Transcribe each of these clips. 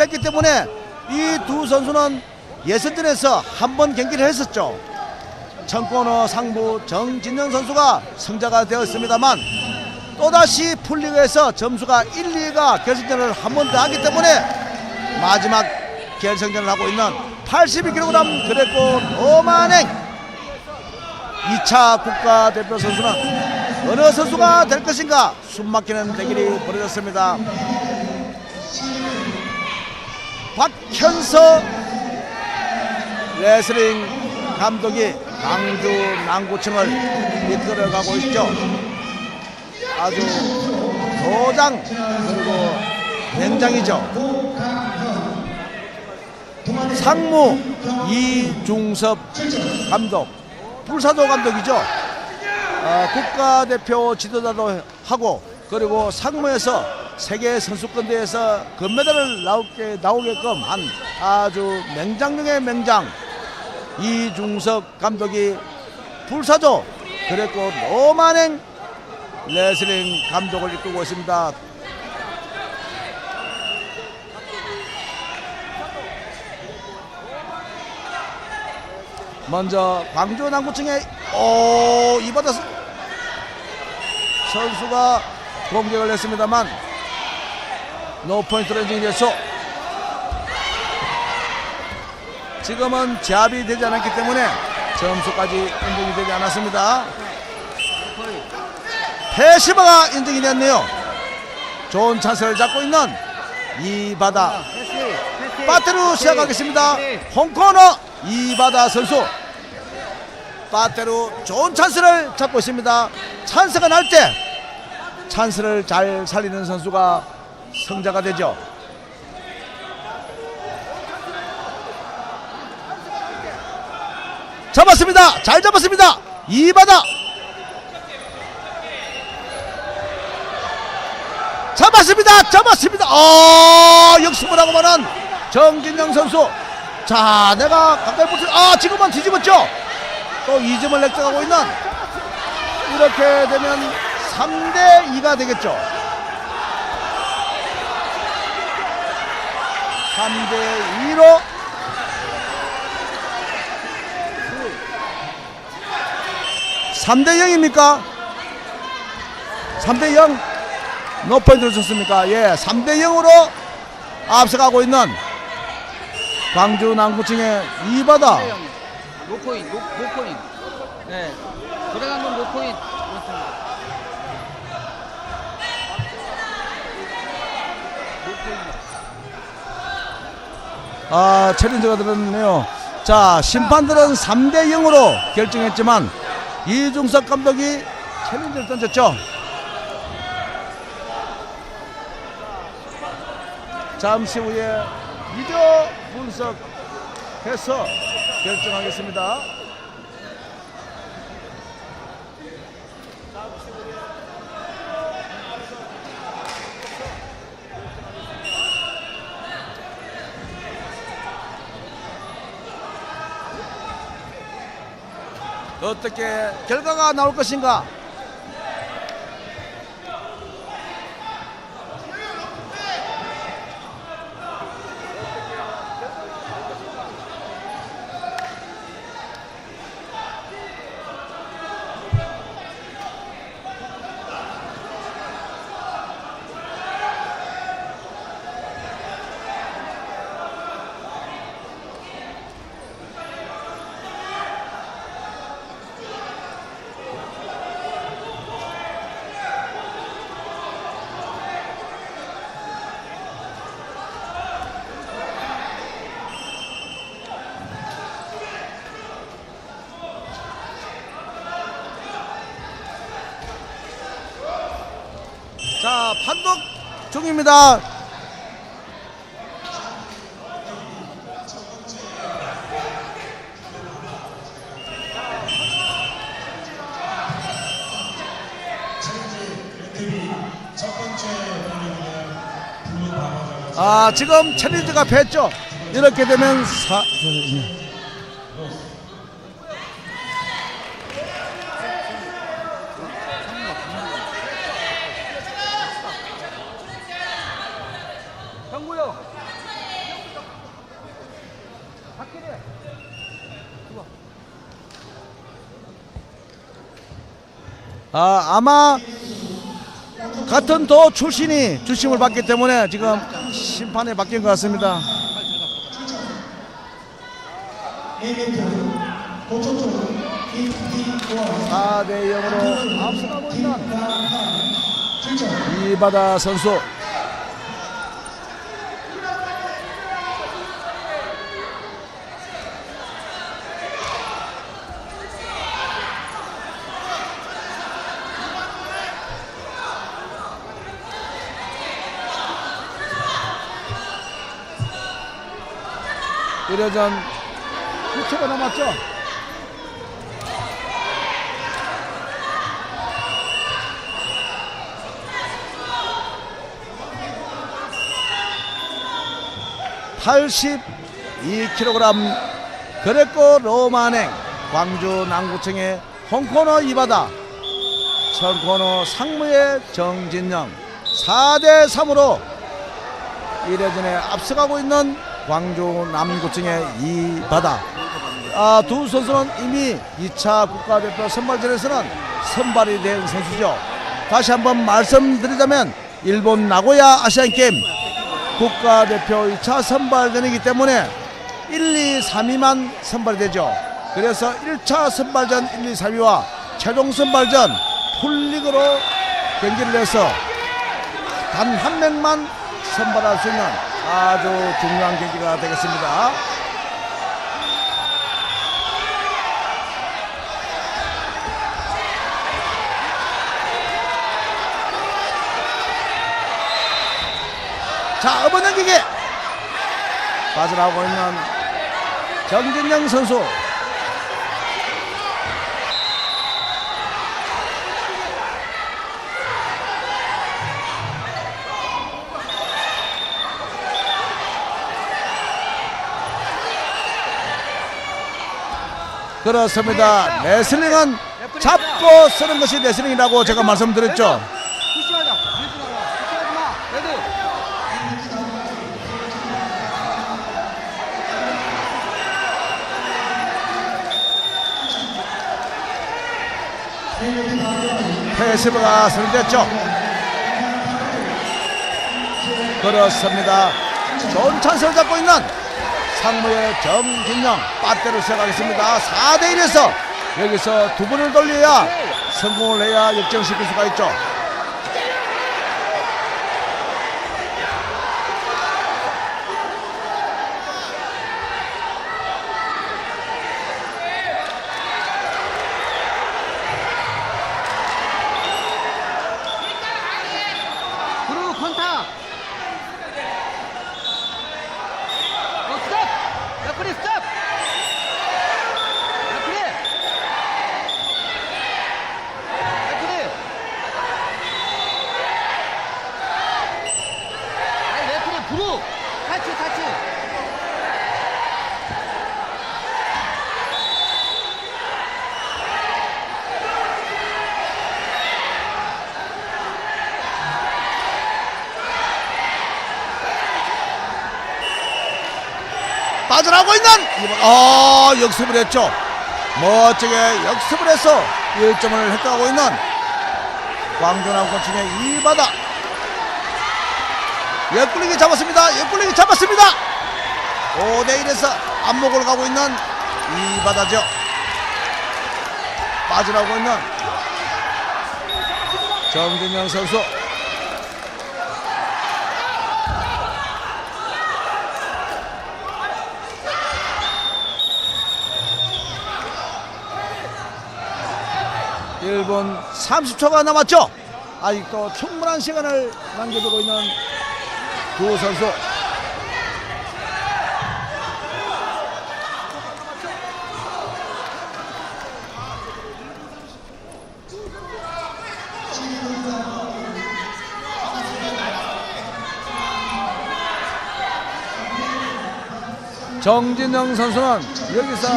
경기를 했기 때문에 이 두 선수는 예선전에서 한 번 경기를 했었죠. 청코너 상부 정진영 선수가 승자가 되었습니다만 또다시 풀리그에서 점수가 1, 2가 결승전을 한 번 더 하기 때문에 마지막 결승전을 하고 있는 82kg 그랬고 노만행 2차 국가대표 선수는 어느 선수가 될 것인가 숨막히는 대결이 벌어졌습니다. 박현서 레슬링 감독이 강주 남구청을 이끌어가고 있죠. 아주 도장 그리고 맹장이죠. 상무 이중섭 감독, 불사조 감독이죠. 어, 국가대표 지도자도 하고 그리고 상무에서 세계 선수권대회에서 금메달을 나오게, 나오게끔 한 아주 맹장 중의 맹장 이중섭 감독이 불사조 그랬고 노만행 레슬링 감독을 이끌고 있습니다. 먼저 광주 남구청의 오 이바다 선- 선수가 공격을 했습니다만 노포인트로 인정이 됐어. 지금은 제압이 되지 않았기 때문에 점수까지 인정이 되지 않았습니다. 패시바가 인정이 됐네요. 좋은 찬스를 잡고 있는 이바다 빠테로 시작하겠습니다. 홍코너 이바다 선수 빠테로 좋은 찬스를 잡고 있습니다. 찬스가 날 때 찬스를 잘 살리는 선수가 승자가 되죠. 잡았습니다. 잘 잡았습니다. 이바다 잡았습니다. 잡았습니다. 어, 역습을 하고 마는 정진영 선수. 자, 내가 가까이 붙을, 아, 지금은 뒤집었죠? 또 2점을 획득하고 있는 이렇게 되면 3대 2가 되겠죠. 3대 2로 삼대 0입니까? 3대 0? 몇 포인트를 줬습니까? 예, 3대 0으로 앞서가고 있는 광주 남구청의 이바다. 노코인, 노, 노코인. 네. 들어간 건 노코인. 아, 챌린저가 들었네요. 자, 심판들은 3대 0으로 결정했지만 이중석 감독이 챌린저를 던졌죠. 잠시 후에 비디오 분석해서 결정하겠습니다. 어떻게 결과가 나올 것인가? 자, 판독 중입니다. 아, 지금 챌린저가 패했죠. 이렇게 되면 사, 형구요. 아, 아마 같은 도 출신이 주심을 받기 때문에 지금 심판이 바뀐 것 같습니다. 4대 0으로 앞서가고 있는 이바다 선수. 일회전 9초가 남았죠? (82kg) 그레코 로마냉 광주 남구청의 홍코너 이바다 청코너 상무의 정진영 4대 3으로 1회전에 앞서가고 있는 광주 남구청의 이바다. 아, 두 선수는 이미 2차 국가대표 선발전에서는 선발이 된 선수죠. 다시 한번 말씀드리자면 일본 나고야 아시안게임 국가대표 2차 선발전이기 때문에 1, 2, 3위만 선발이 되죠. 그래서 1차 선발전 1, 2, 3위와 최종 선발전 풀리그로 경기를 해서 단 한 명만 선발할 수 있는 아주 중요한 경기가 되겠습니다. 자, 경기 빠져나오고 있는 정진영 선수. 그렇습니다. 레슬링은 잡고 쓰는 것이 레슬링이라고 제가 말씀드렸죠. 페이스브가 선택됐죠. 그렇습니다. 좋은 찬스를 잡고 있는 상무의 정진영 빠떼를 시작하겠습니다. 4대 1에서 여기서 두 번을 돌려야 성공을 해야 역전시킬 수가 있죠. 그리고 컨탁. 어, 스톱. 레프리 스톱. 레프리. 레프리. 아니 레프리 브루. 타치 타치. 빠져나오고 있는 이번 어 역습을 했죠. 멋지게 역습을 해서 1점을 획득하고 있는 광주남 코칭의 이바다 옆구리기 잡았습니다. 옆구리기 잡았습니다. 5대 1에서 안목으로 가고 있는 이바다죠. 빠져나오고 있는 정진영 선수 일분 30초가 남았죠. 아직도 충분한 시간을 남겨두고 있는 두 선수. 정진영 선수는 여기서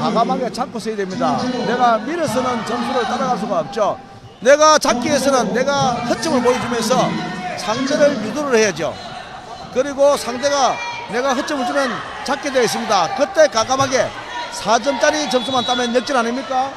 과감하게 잡고 서야 됩니다. 내가 밀어서는 점수를 따라갈 수가 없죠. 내가 잡기 위해서는 내가 허점을 보여주면서 상대를 유도를 해야죠. 그리고 상대가 내가 허점을 주면 잡게 되어 있습니다. 그때 가감하게 4점짜리 점수만 따면 역전 아닙니까?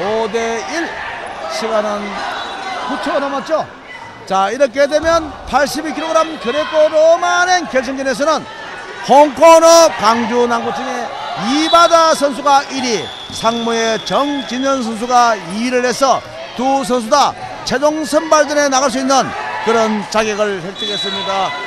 오 대 일 시간은 9초 남았죠. 자 이렇게 되면 82kg 그레코 로마는 결승전에서는 홍코너 광주 남구청의 이바다 선수가 1위 상무의 정진현 선수가 2위를 해서 두 선수 다 최종 선발전에 나갈 수 있는 그런 자격을 획득했습니다.